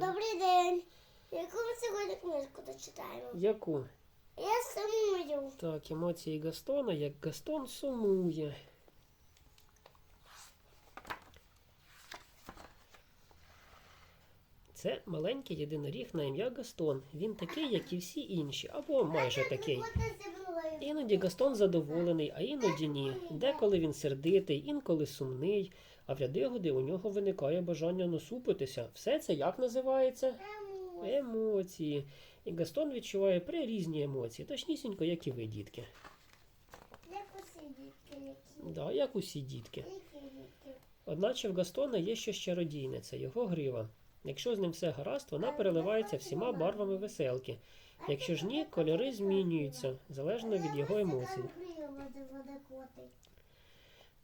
Добрий день. Яку ми сьогодні книжку дочитаємо? Яку? Я сумую. Так, емоції Гастона, як Гастон сумує. Це маленький єдиноріг на ім'я Гастон. Він такий, як і всі інші, або майже такий. Іноді Гастон задоволений, а іноді ні. Деколи він сердитий, інколи сумний, а в ряди у нього виникає бажання насупитися. Все це як називається? Емоції. І Гастон відчуває прирізні емоції, точнісінько, як і ви, дітки. Як усі дітки. Да, як усі дітки. Дітки. Одначе в Гастона є щось чародійне, це його грива. Якщо з ним все гаразд, вона переливається всіма барвами веселки. Якщо ж ні, кольори змінюються залежно від його емоцій.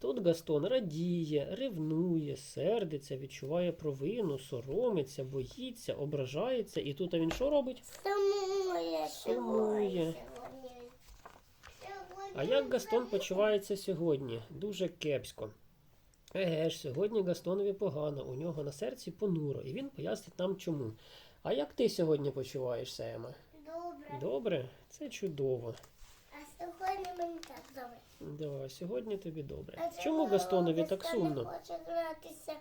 Тут Гастон радіє, ревнує, сердиться, відчуває провину, соромиться, боїться, ображається. І тут він що робить? Сумує. Сумує. А як Гастон почувається сьогодні? Дуже кепсько. Еге ж, сьогодні Гастонові погано, у нього на серці понуро, і він пояснить нам чому. А як ти сьогодні почуваєшся, Ема? Добре. Добре? Це чудово. А сьогодні мені так добре. Да, сьогодні тобі добре. А Чому Гастонові так сумно? хоче гратися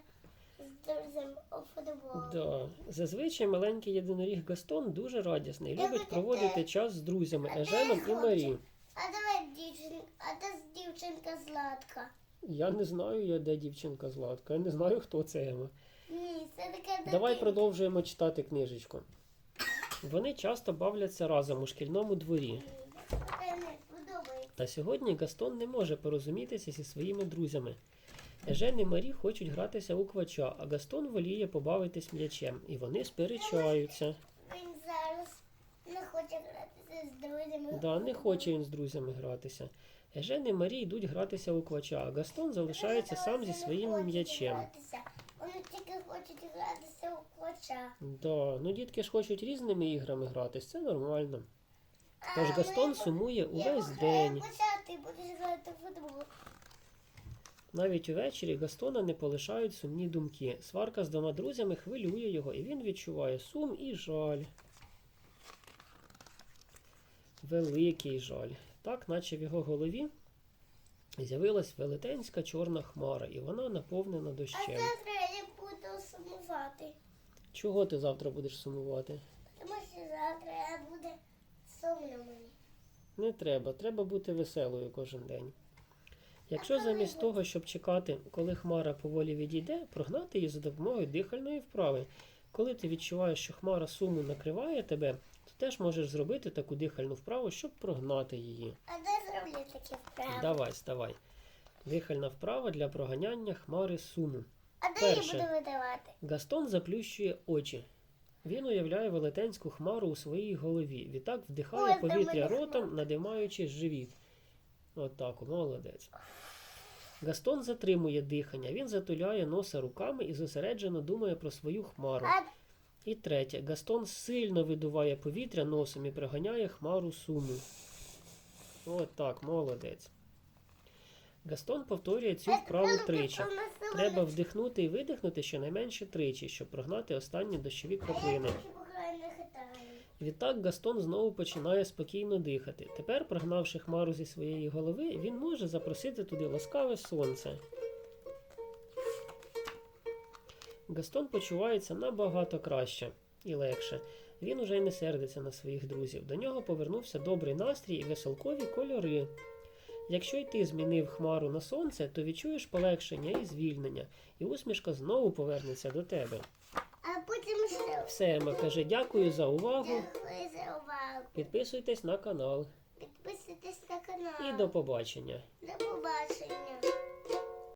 з друзем у футбол. Да. Зазвичай маленький єдиноріг Гастон дуже радісний, любить проводити теж. час з друзями А Еженом і Марі. А давай дівчинка, а де з дівчинка Златка? Я не знаю, я де дівчинка Златка. Я не знаю, хто це Ема. Ні, це таке Давай продовжуємо читати книжечку. Вони часто бавляться разом у шкільному дворі. Та сьогодні Гастон не може порозумітися зі своїми друзями. Ежен і Марі хочуть гратися у квача, а Гастон воліє побавитись м'ячем, і вони сперечаються. Він зараз не хоче гратися з друзями. Да, не хоче він з друзями гратися. Ежен і Марі йдуть гратися у квача, а Гастон залишається сам зі своїм м'ячем. Вони тільки хочуть гратися у квача. Да, ну дітки ж хочуть різними іграми гратись, це нормально. Тож А Гастон сумує увесь день. ти будеш грати в футбол. Навіть увечері Гастона не полишають сумні думки. Сварка з двома друзями хвилює його, і він відчуває сум і жаль. Великий жаль. Так, наче в його голові з'явилась велетенська чорна хмара, і вона наповнена А завтра я буду сумувати. Чого ти завтра будеш сумувати? Тому що завтра я буде сумно мені. Не треба, треба бути веселою кожен день. Якщо замість того, щоб чекати, коли хмара поволі відійде, прогнати її за допомогою дихальної вправи. Коли ти відчуваєш, що хмара суму накриває тебе, то теж можеш зробити таку дихальну вправу, щоб прогнати її. А де зроблю такі вправи? Давай, ставай. Дихальна вправа для проганяння хмари суму. А де Перше. я буду видавати? Гастон заплющує очі. Він уявляє велетенську хмару у своїй голові. Відтак вдихає Ой, повітря мене ротом, надимаючи живіт. Отак, о, молодець. Гастон затримує дихання. Він затуляє носа руками і зосереджено думає про свою хмару. А І третє. Гастон сильно видуває повітря носом і приганяє хмару суму. Отак, молодець. Гастон повторює цю вправу тричі. Треба вдихнути і видихнути щонайменше тричі, щоб прогнати останні дощові краплини. Відтак Гастон знову починає спокійно дихати. Тепер, прогнавши хмару зі своєї голови, він може запросити туди ласкаве сонце. Гастон почувається набагато краще і легше. Він уже й не сердиться на своїх друзів. До нього повернувся добрий настрій і веселкові кольори. Якщо й ти змінив хмару на сонце, то відчуєш полегшення і звільнення, і усмішка знову повернеться до тебе. А потім ще Все, Ема каже, дякую за увагу. дякую за увагу. Підписуйтесь на канал Підписуйтесь на канал. і до побачення. До побачення.